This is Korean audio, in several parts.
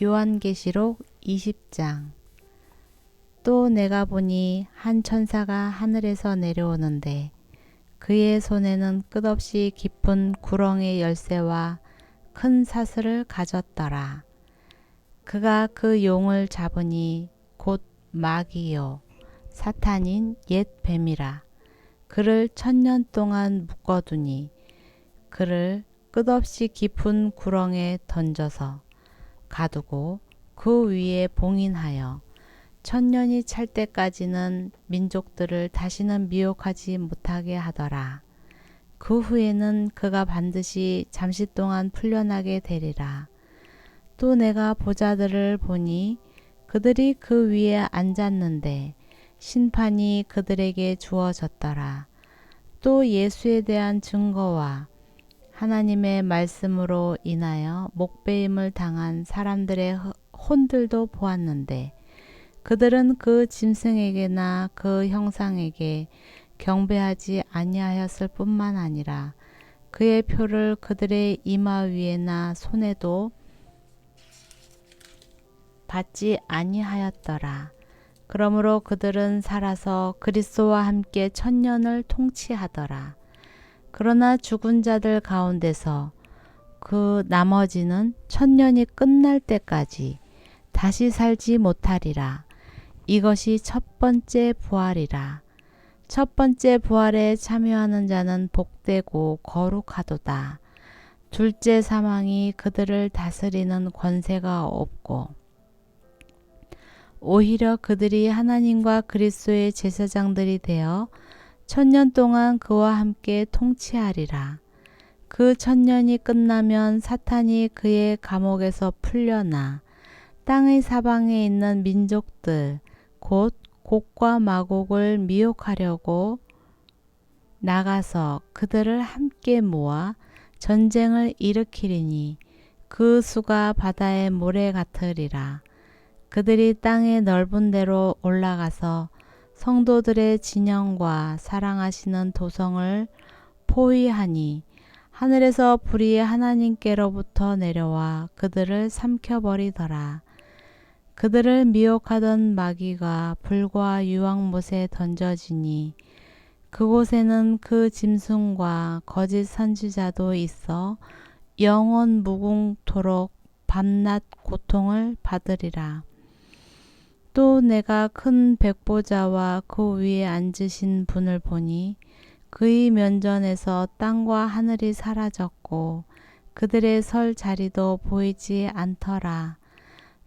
요한계시록 20장 또 내가 보니 한 천사가 하늘에서 내려오는데 그의 손에는 끝없이 깊은 구렁의 열쇠와 큰 사슬을 가졌더라. 그가 그 용을 잡으니 곧 마귀요 사탄인 옛 뱀이라. 그를 천년 동안 묶어두니 그를 끝없이 깊은 구렁에 던져서 가두고 그 위에 봉인하여 천년이 찰 때까지는 민족들을 다시는 미혹하지 못하게 하더라. 그 후에는 그가 반드시 잠시 동안 풀려나게 되리라. 또 내가 보자들을 보니 그들이 그 위에 앉았는데 심판이 그들에게 주어졌더라. 또 예수에 대한 증거와 하나님의 말씀으로 인하여 목배임을 당한 사람들의 혼들도 보았는데 그들은 그 짐승에게나 그 형상에게 경배하지 아니하였을 뿐만 아니라 그의 표를 그들의 이마 위에나 손에도 받지 아니하였더라. 그러므로 그들은 살아서 그리스도와 함께 천년을 통치하더라. 그러나 죽은 자들 가운데서 그 나머지는 천년이 끝날 때까지 다시 살지 못하리라. 이것이 첫 번째 부활이라. 첫 번째 부활에 참여하는 자는 복되고 거룩하도다. 둘째 사망이 그들을 다스리는 권세가 없고 오히려 그들이 하나님과 그리스도의 제사장들이 되어 천년 동안 그와 함께 통치하리라. 그 천년이 끝나면 사탄이 그의 감옥에서 풀려나 땅의 사방에 있는 민족들 곧 곡과 마곡을 미혹하려고 나가서 그들을 함께 모아 전쟁을 일으키리니 그 수가 바다의 모래 같으리라. 그들이 땅의 넓은 데로 올라가서 성도들의 진영과 사랑하시는 도성을 포위하니 하늘에서 불이 하나님께로부터 내려와 그들을 삼켜버리더라. 그들을 미혹하던 마귀가 불과 유황못에 던져지니 그곳에는 그 짐승과 거짓 선지자도 있어 영원 무궁토록 밤낮 고통을 받으리라. 또 내가 큰 백보자와 그 위에 앉으신 분을 보니 그의 면전에서 땅과 하늘이 사라졌고 그들의 설 자리도 보이지 않더라.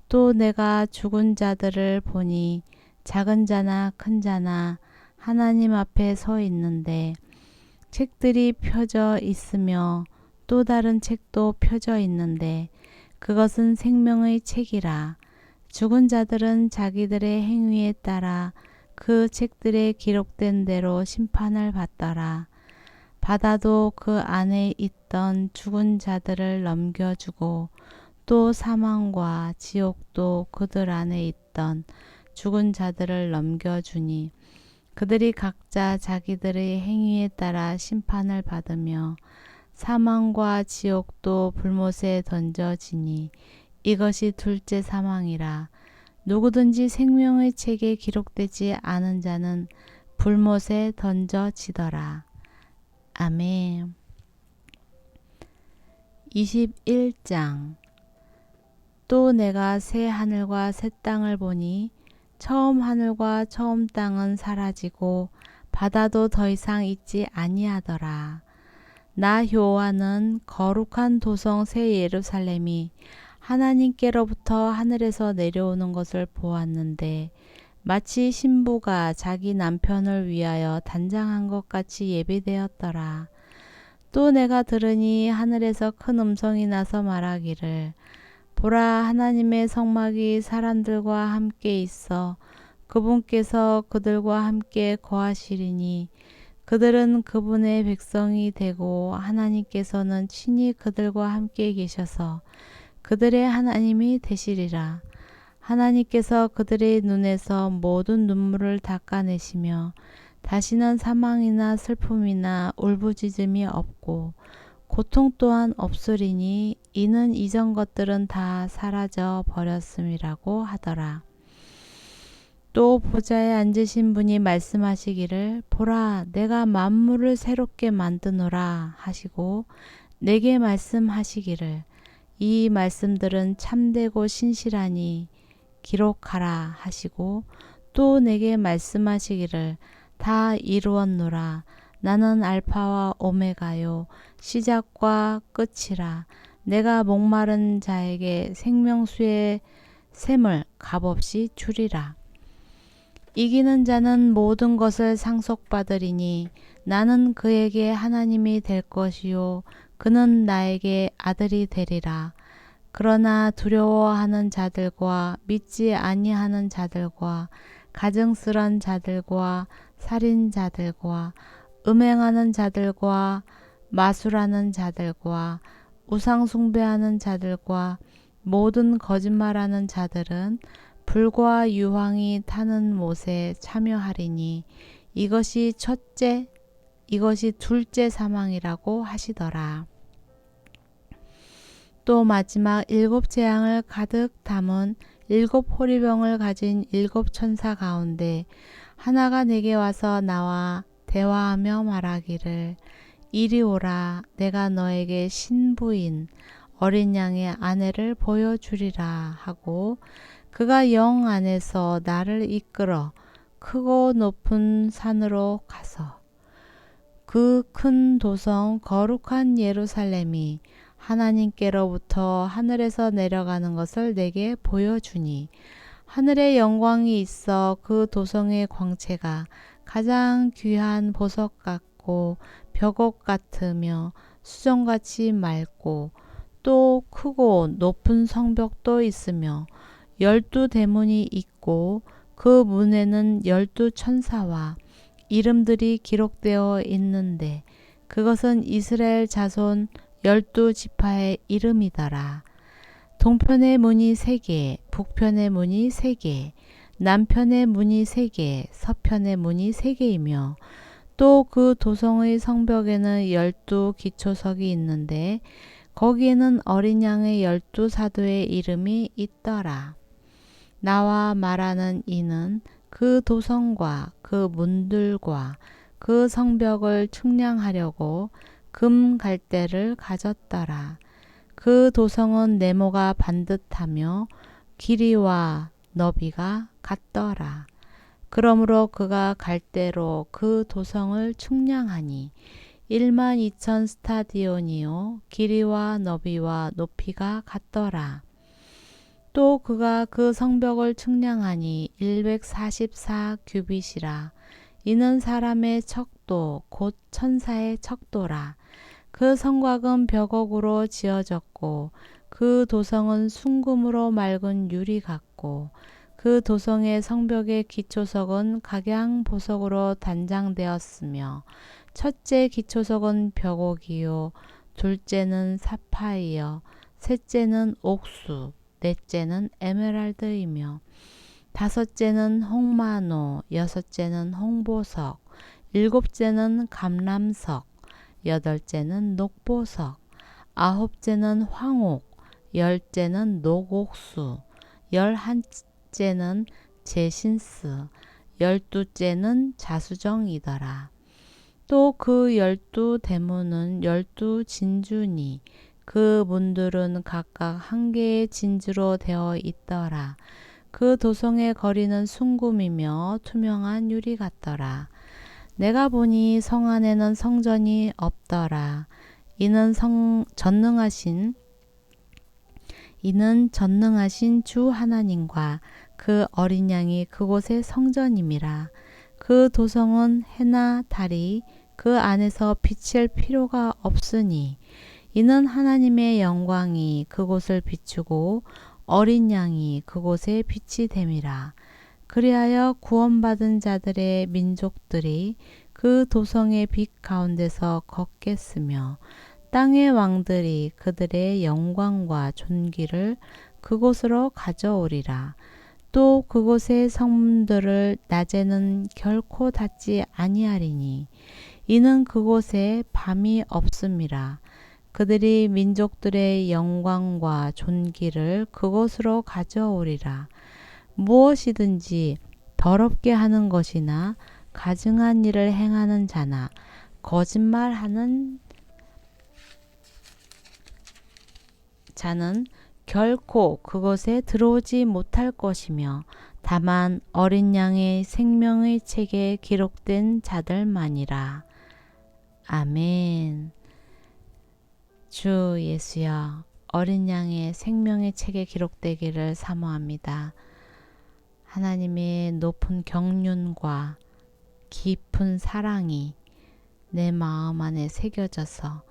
또 내가 죽은 자들을 보니 작은 자나 큰 자나 하나님 앞에 서 있는데 책들이 펴져 있으며 또 다른 책도 펴져 있는데 그것은 생명의 책이라. 죽은 자들은 자기들의 행위에 따라 그 책들에 기록된 대로 심판을 받더라. 바다도 그 안에 있던 죽은 자들을 넘겨주고 또 사망과 지옥도 그들 안에 있던 죽은 자들을 넘겨주니 그들이 각자 자기들의 행위에 따라 심판을 받으며 사망과 지옥도 불못에 던져지니 이것이 둘째 사망이라. 누구든지 생명의 책에 기록되지 않은 자는 불못에 던져지더라. 아멘. 21장 또 내가 새 하늘과 새 땅을 보니 처음 하늘과 처음 땅은 사라지고 바다도 더 이상 있지 아니하더라. 나 요한은 거룩한 도성 새 예루살렘이 하나님께로부터 하늘에서 내려오는 것을 보았는데 마치 신부가 자기 남편을 위하여 단장한 것 같이 예비되었더라. 또 내가 들으니 하늘에서 큰 음성이 나서 말하기를 보라 하나님의 성막이 사람들과 함께 있어 그분께서 그들과 함께 거하시리니 그들은 그분의 백성이 되고 하나님께서는 친히 그들과 함께 계셔서 그들의 하나님이 되시리라. 하나님께서 그들의 눈에서 모든 눈물을 닦아내시며 다시는 사망이나 슬픔이나 울부짖음이 없고 고통 또한 없으리니 이는 이전 것들은 다 사라져 버렸음이라고 하더라. 또 보좌에 앉으신 분이 말씀하시기를 보라 내가 만물을 새롭게 만드노라 하시고 내게 말씀하시기를 이 말씀들은 참되고 신실하니 기록하라 하시고 또 내게 말씀하시기를 다 이루었노라. 나는 알파와 오메가요. 시작과 끝이라. 내가 목마른 자에게 생명수의 샘을 값없이 주리라. 이기는 자는 모든 것을 상속받으리니 나는 그에게 하나님이 될 것이요 그는 나에게 아들이 되리라 그러나 두려워하는 자들과 믿지 아니하는 자들과 가증스런 자들과 살인자들과 음행하는 자들과 마술하는 자들과 우상 숭배하는 자들과 모든 거짓말하는 자들은 불과 유황이 타는 못에 참여하리니 이것이 첫째 이것이 둘째 사망이라고 하시더라. 또 마지막 일곱 재앙을 가득 담은 일곱 호리병을 가진 일곱 천사 가운데 하나가 내게 와서 나와 대화하며 말하기를 이리 오라 내가 너에게 신부인 어린 양의 아내를 보여주리라 하고 그가 영 안에서 나를 이끌어 크고 높은 산으로 가서 그 큰 도성 거룩한 예루살렘이 하나님께로부터 하늘에서 내려가는 것을 내게 보여주니 하늘의 영광이 있어 그 도성의 광채가 가장 귀한 보석 같고 벽옥 같으며 수정같이 맑고 또 크고 높은 성벽도 있으며 열두 대문이 있고 그 문에는 열두 천사와 이름들이 기록되어 있는데 그것은 이스라엘 자손 열두 지파의 이름이더라. 동편의 문이 세 개, 북편의 문이 세 개, 남편의 문이 세 개, 서편의 문이 세 개이며 또 그 도성의 성벽에는 열두 기초석이 있는데 거기에는 어린 양의 열두 사도의 이름이 있더라. 나와 말하는 이는 그 도성과 그 문들과 그 성벽을 측량하려고 금 갈대를 가졌더라. 그 도성은 네모가 반듯하며 길이와 너비가 같더라. 그러므로 그가 갈대로 그 도성을 측량하니 1만 2천 스타디온이요 길이와 너비와 높이가 같더라. 또 그가 그 성벽을 측량하니 144 규빗이라 이는 사람의 척도 곧 천사의 척도라 그 성곽은 벽옥으로 지어졌고 그 도성은 순금으로 맑은 유리 같고 그 도성의 성벽의 기초석은 각양 보석으로 단장되었으며 첫째 기초석은 벽옥이요 둘째는 사파이어 셋째는 옥수 넷째는 에메랄드이며 다섯째는 홍마노, 여섯째는 홍보석, 일곱째는 감람석, 여덟째는 녹보석, 아홉째는 황옥, 열째는 녹옥수, 열한째는 제신스, 열두째는 자수정이더라. 또 그 열두 대문은 열두 진주니 그 문들은 각각 한 개의 진주로 되어 있더라. 그 도성의 거리는 순금이며 투명한 유리 같더라. 내가 보니 성 안에는 성전이 없더라. 이는 성 전능하신 이는 전능하신 주 하나님과 그 어린 양이 그곳의 성전임이라. 그 도성은 해나 달이 그 안에서 비칠 필요가 없으니 이는 하나님의 영광이 그곳을 비추고 어린 양이 그곳에 빛이 됨이라. 그리하여 구원받은 자들의 민족들이 그 도성의 빛 가운데서 걷겠으며 땅의 왕들이 그들의 영광과 존귀를 그곳으로 가져오리라. 또 그곳의 성문들을 낮에는 결코 닫지 아니하리니 이는 그곳에 밤이 없음이라. 그들이 민족들의 영광과 존귀를 그곳으로 가져오리라. 무엇이든지 더럽게 하는 것이나 가증한 일을 행하는 자나 거짓말하는 자는 결코 그것에 들어오지 못할 것이며 다만 어린 양의 생명의 책에 기록된 자들만이라. 아멘. 주 예수여, 어린 양의 생명의 책에 기록되기를 사모합니다. 하나님의 높은 경륜과 깊은 사랑이 내 마음 안에 새겨져서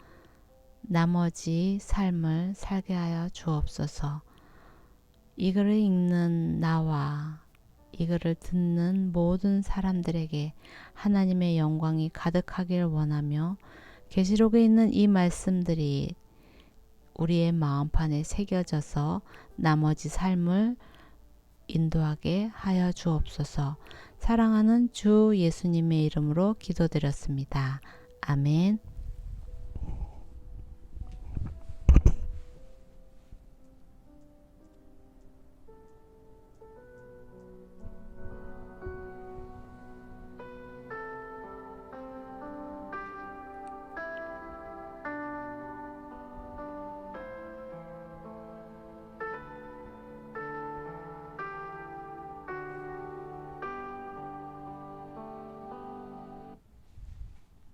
나머지 삶을 살게 하여 주옵소서. 이 글을 읽는 나와 이 글을 듣는 모든 사람들에게 하나님의 영광이 가득하길 원하며 계시록에 있는 이 말씀들이 우리의 마음판에 새겨져서 나머지 삶을 인도하게 하여 주옵소서. 사랑하는 주 예수님의 이름으로 기도드렸습니다. 아멘.